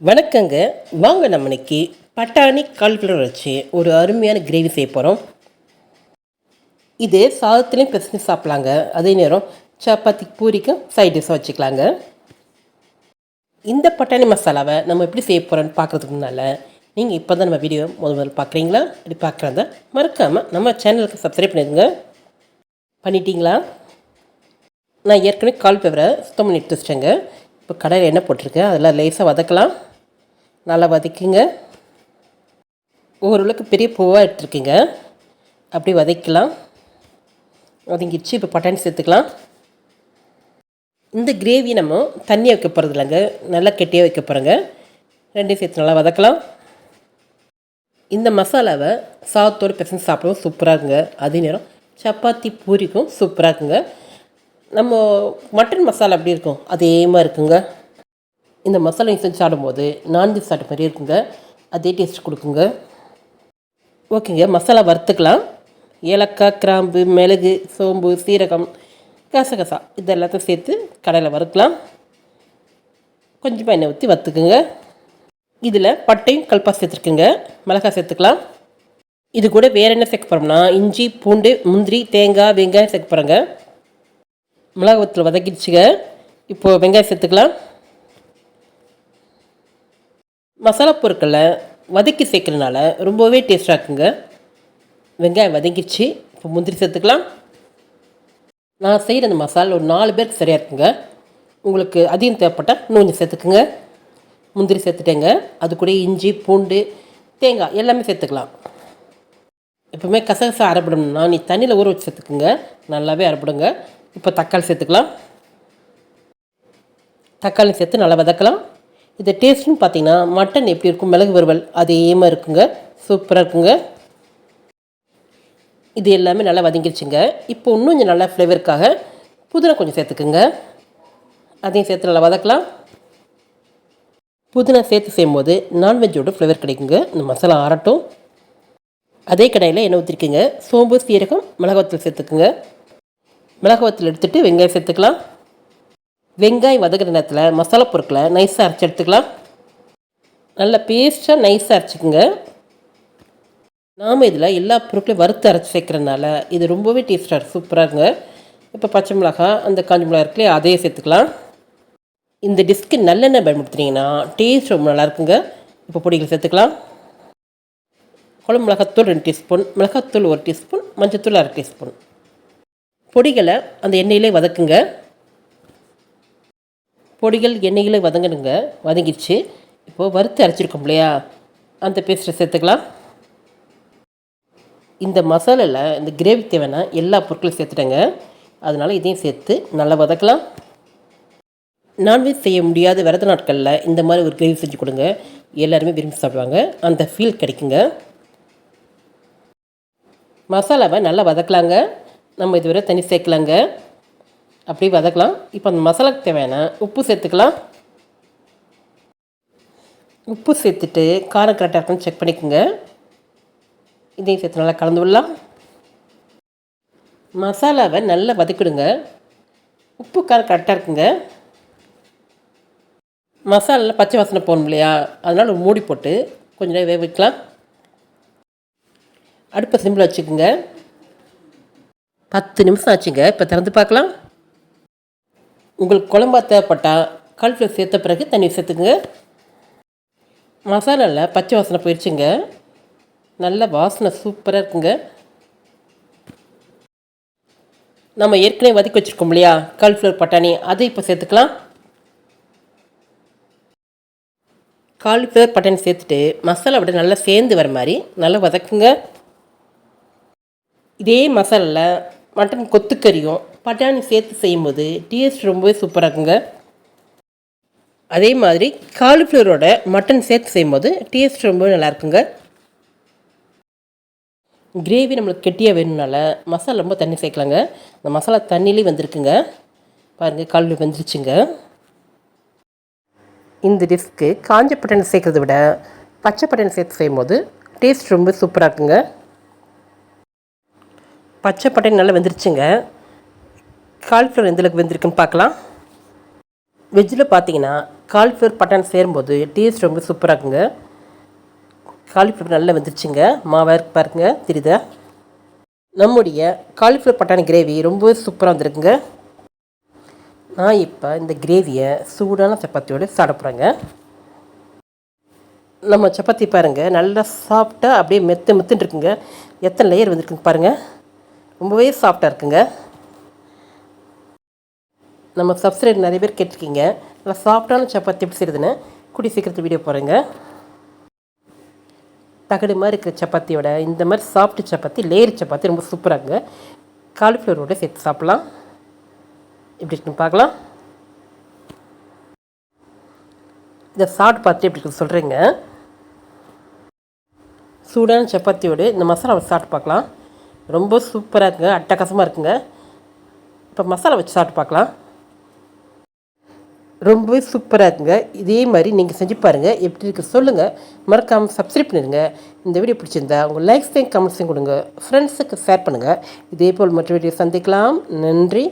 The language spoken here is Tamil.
வணக்கங்க. வாங்க நம்ம இன்னைக்கு பட்டாணி கால்ஃப்ளவர் வச்சு ஒரு அருமையான கிரேவி செய்ய போகிறோம் இது சாதத்துலேயும் பிசைஞ்சு சாப்பிட்லாங்க. அதே நேரம் சப்பாத்தி பூரிக்கும் சைட் டிஷ்ஷாக வச்சுக்கலாங்க. இந்த பட்டாணி மசாலாவை நம்ம எப்படி செய்ய போகிறோன்னு பார்க்குறதுக்கு முன்னால் நீங்கள் இப்போ தான் நம்ம வீடியோ முதல் முதல் பார்க்குறீங்களா? இப்படி பார்க்குறதா மறக்காமல் நம்ம சேனலுக்கு சப்ஸ்கிரைப் பண்ணிடுங்க. பண்ணிட்டீங்களா? நான் ஏற்கனவே கால் பேவரை சுத்தம் பண்ணி எடுத்து வச்சிட்டேங்க. இப்போ கடையில் எண்ணெய் போட்டிருக்கேன் அதில் லேசாக வதக்கலாம். நல்லா வதக்குங்க. ஓரளவுக்கு பெரிய பூவாக எடுத்துருக்கீங்க. அப்படி வதக்கலாம். வதங்கிடுச்சு. இப்போ பட்டாணி சேர்த்துக்கலாம். இந்த கிரேவி நம்ம தண்ணியை வைக்க போகிறது இல்லைங்க. நல்லா கெட்டியாக வைக்க போகிறோங்க ரெண்டையும் சேர்த்து நல்லா வதக்கலாம். இந்த மசாலாவை சாதத்தோடு பிசைஞ்சு சாப்பிடவும் சூப்பராக இருக்குங்க அதே நேரம் சப்பாத்தி பூரிக்கும் சூப்பராக இருக்குங்க நம்ம மட்டன் மசாலா எப்படி இருக்கும்? அதே மாதிரி இருக்குங்க. இந்த மசாலா செஞ்சு சாடும்போது நான்வெஜ் சாப்பிட்ட மாதிரி இருக்குங்க. அதே டேஸ்ட் கொடுக்குங்க. ஓகேங்க மசாலா வறுத்துக்கலாம். ஏலக்காய் கிராம்பு மிளகு சோம்பு சீரகம் கசகசா இது எல்லாத்தையும் சேர்த்து கடையில் வறுக்கலாம். கொஞ்சமாக எண்ணெய் ஊற்றி வறுத்துக்குங்க. இதில் பட்டையும் கல்பா சேர்த்துருக்குங்க. மிளகாய் சேர்த்துக்கலாம். இது கூட வேறு என்ன சேர்க்க போகிறோம்னா இஞ்சி பூண்டு முந்திரி தேங்காய் வெங்காயம் சேர்க்க போகிறோங்க மிளகாத்தில் வதக்கிடுச்சுங்க. இப்போது வெங்காயம் சேர்த்துக்கலாம். மசாலா பொருட்களை வதக்கி சேர்க்கறனால ரொம்பவே டேஸ்ட்டாக இருக்குங்க. வெங்காயம் வதங்கிடுச்சு. இப்போ முந்திரி சேர்த்துக்கலாம். நான் செய்கிற அந்த மசாலா ஒரு நாலு பேருக்கு சரியாக இருக்குங்க. உங்களுக்கு அதிகம் தேவைப்பட்டால் இன்னும் கொஞ்சம் சேர்த்துக்குங்க. முந்திரி சேர்த்துட்டேங்க. அது கூட இஞ்சி பூண்டு தேங்காய் எல்லாமே சேர்த்துக்கலாம். எப்பவுமே கசகசா அரைப்படணும்னா நீ தண்ணியில் ஊற வச்சு சேர்த்துக்குங்க. நல்லாவே அரைப்படுங்க. இப்போ தக்காளி சேர்த்துக்கலாம். தக்காளி சேர்த்து நல்லா வதக்கலாம். இது டேஸ்ட்னு பார்த்தீங்கன்னா மட்டன் எப்படி இருக்கும் மிளகு வறுவல் அதே மாதிரி இருக்குங்க. சூப்பராக இருக்குங்க. இது எல்லாமே நல்லா வதங்கிடுச்சுங்க இப்போ இன்னும் கொஞ்சம் நல்லா ஃப்ளேவருக்காக புதினா கொஞ்சம் சேர்த்துக்குங்க. அதையும் சேர்த்து நல்லா வதக்கலாம். புதினா சேர்த்து செய்யும்போது நான்வெஜ்ஜோட ஃப்ளேவர் கிடைக்குங்க. இந்த மசாலா ஆரட்டும் அதே கடையில் எண்ணெய் ஊற்றிருக்குங்க சோம்பு சீரகம் மிளகாத்தூள் சேர்த்துக்குங்க. மிளகாத்தூள் எடுத்துகிட்டு வெங்காயம் சேர்த்துக்கலாம். வெங்காயம் வதக்கிற நேரத்தில் மசாலா பொருட்களை நைஸாக அரைச்சி எடுத்துக்கலாம். நல்லா பேஸ்ட்டாக நைஸாக அரைச்சிக்கோங்க. நாம் இதில் எல்லா பொருட்களையும் வறுத்து அரைச்சி சேர்க்குறதுனால இது ரொம்பவே டேஸ்ட்டாக இருக்கும் சூப்பராக இருக்குங்க. இப்போ பச்சை மிளகா அந்த காஞ்சி மிளகா இருக்குல்லையே அதையே சேர்த்துக்கலாம். இந்த டிஸ்க்கு நல்லெண்ணெய் பயன்படுத்துனீங்கன்னா டேஸ்ட் ரொம்ப நல்லா இருக்குங்க. இப்போ பொடிகள் சேர்த்துக்கலாம். குழம்பு மிளகாத்தூள் ரெண்டு டீஸ்பூன் மிளகாத்தூள் ஒரு டீஸ்பூன் மஞ்சத்தூள் அரை டீஸ்பூன் பொடிகளை அந்த எண்ணெயிலே வதக்குங்க. பொடிகள் எண்ணெயில் வதங்கணுங்க. வதங்கிடுச்சு. இப்போது வறுத்து அரைச்சிருக்கோம் இல்லையா? அந்த பேஸ்ட்டை சேர்த்துக்கலாம். இந்த மசாலாவில் இந்த கிரேவி தேவைன்னா எல்லா பொருட்களும் சேர்த்துட்டேங்க. அதனால் இதையும் சேர்த்து நல்லா வதக்கலாம். நான்வெஜ் செய்ய முடியாத விரத நாட்களில் இந்த மாதிரி ஒரு கிரேவி செஞ்சு கொடுங்க. எல்லாருமே விரும்பி சாப்பிடுவாங்க. அந்த ஃபீல் கிடைக்குங்க. மசாலாவை நல்லா வதக்கலாங்க. நம்ம இதுவரை தண்ணி சேர்க்கலாங்க. அப்படியே வதக்கலாம். இப்போ அந்த மசாலாக்கு தேவையான உப்பு சேர்த்துக்கலாம். உப்பு சேர்த்துட்டு காரம் கரெக்டாக இருக்குன்னு செக் பண்ணிக்கோங்க. இதையும் சேர்த்து நல்லா கலந்து விடலாம். மசாலாவை நல்லா வதக்கிடுங்க. உப்பு காரம் கரெக்டாக இருக்குங்க. மசாலாவில் பச்சை வாசனை போகணும் இல்லையா? அதனால் மூடி போட்டு கொஞ்ச நேரம் வேக வைக்கலாம். அடுப்பை சிம்பிள் வச்சுக்கோங்க. பத்து நிமிஷம் ஆச்சுங்க இப்போ திறந்து பார்க்கலாம். உங்களுக்கு குழம்பா தேவைப்பட்டால் கால்ஃப்ளவர் சேர்த்த பிறகு தண்ணி சேர்த்துக்குங்க. மசாலாவில் பச்சை வாசனை போயிடுச்சுங்க நல்ல வாசனை சூப்பராக இருக்குங்க. நம்ம ஏற்கனவே வதக்கி வச்சுருக்கோம் இல்லையா கால்ஃப்ளவர் பட்டாணி அதை இப்போ சேர்த்துக்கலாம். காலிஃப்ளவர் பட்டாணி சேர்த்துட்டு மசாலா விட நல்லா சேர்ந்து வர மாதிரி நல்லா வதக்குங்க. இதே மசாலாவில் மட்டன் கொத்துக்கறியும் பட்டாணி சேர்த்து செய்யும்போது டேஸ்ட் ரொம்பவே சூப்பராக இருக்குங்க. அதே மாதிரி காலிஃப்ளவரோட மட்டன் சேர்த்து செய்யும்போது டேஸ்ட் ரொம்பவே நல்லா இருக்குங்க. கிரேவி நம்மளுக்கு கெட்டியாக வேணும்னால மசாலா ரொம்ப தண்ணி சேர்க்கலாங்க. இந்த மசாலா தண்ணியிலே வந்திருக்குங்க. பாருங்கள் கால் வந்துருச்சுங்க. இந்த டிஷ்க்கு காஞ்ச பட்டன் சேர்க்குறத விட பச்சை பட்டாணி சேர்த்து செய்யும்போது டேஸ்ட் ரொம்ப சூப்பராக இருக்குங்க. பச்சை பட்டாணி நல்லா வெந்துருச்சுங்க. காலிஃப்ளவர் எந்தளவுக்கு வெந்திருக்குன்னு பார்க்கலாம். வெஜ்ஜில் பார்த்தீங்கன்னா காலிஃப்ளவர் பட்டாணி சேரும்போது டேஸ்ட் ரொம்ப சூப்பராக இருக்குங்க. காலிஃப்ளவர் நல்லா வந்துருச்சுங்க. மாவாக இருக்கு பாருங்க தெரியுதா? நம்முடைய காலிஃப்ளவர் பட்டாணி கிரேவி ரொம்ப சூப்பராக வந்திருக்குங்க. நான் இப்போ இந்த கிரேவியை சூடான சப்பாத்தியோடு சாப்பிட போகிறேங்க நம்ம சப்பாத்தி பாருங்கள் நல்லா சாஃப்டாக அப்படியே மெத்து மெத்துன்னு இருக்குங்க எத்தனை லேயர் வந்திருக்குங்க பாருங்கள் ரொம்பவே சாஃப்டாக இருக்குங்க. நம்ம சப்ஸ்கிரைப் நிறைய பேர் கேட்டிருக்கீங்க. நல்லா சாஃப்டான சப்பாத்தி எப்படி செய்யுதுன்னு கூடி சீக்கிரத்தில் வீடியோ போகிறேங்க தகடு மாதிரி இருக்கிற சப்பாத்தியோட இந்த மாதிரி சாஃப்ட் சப்பாத்தி லேயர் சப்பாத்தி ரொம்ப சூப்பராக இருக்குங்க. காலிஃப்ளவரோட சேர்த்து சாப்பிட்லாம். எப்படி இருக்குன்னு பார்க்கலாம். இதை சாப்பிட்டு பார்த்துட்டு எப்படி இருக்குன்னு சொல்கிறேங்க சூடான சப்பாத்தியோடு இந்த மசாலாவை சாப்பிட்டு பார்க்கலாம். ரொம்ப சூப்பராக இருக்குங்க அட்டகாசமாக இருக்குங்க. இப்போ மசாலா வச்சு சாப்பிட்டு பார்க்கலாம். ரொம்பவே சூப்பராக இருக்குங்க. இதே மாதிரி நீங்கள் செஞ்சு பாருங்கள் எப்படி இருக்குது சொல்லுங்கள் மறக்காமல் சப்ஸ்கிரைப் பண்ணிடுங்க. இந்த வீடியோ பிடிச்சிருந்தா உங்கள் லைக்ஸையும் கமெண்ட்ஸையும் கொடுங்க. ஃப்ரெண்ட்ஸுக்கு ஷேர் பண்ணுங்கள் இதே போல் மற்ற வீடியோ சந்திக்கலாம். நன்றி.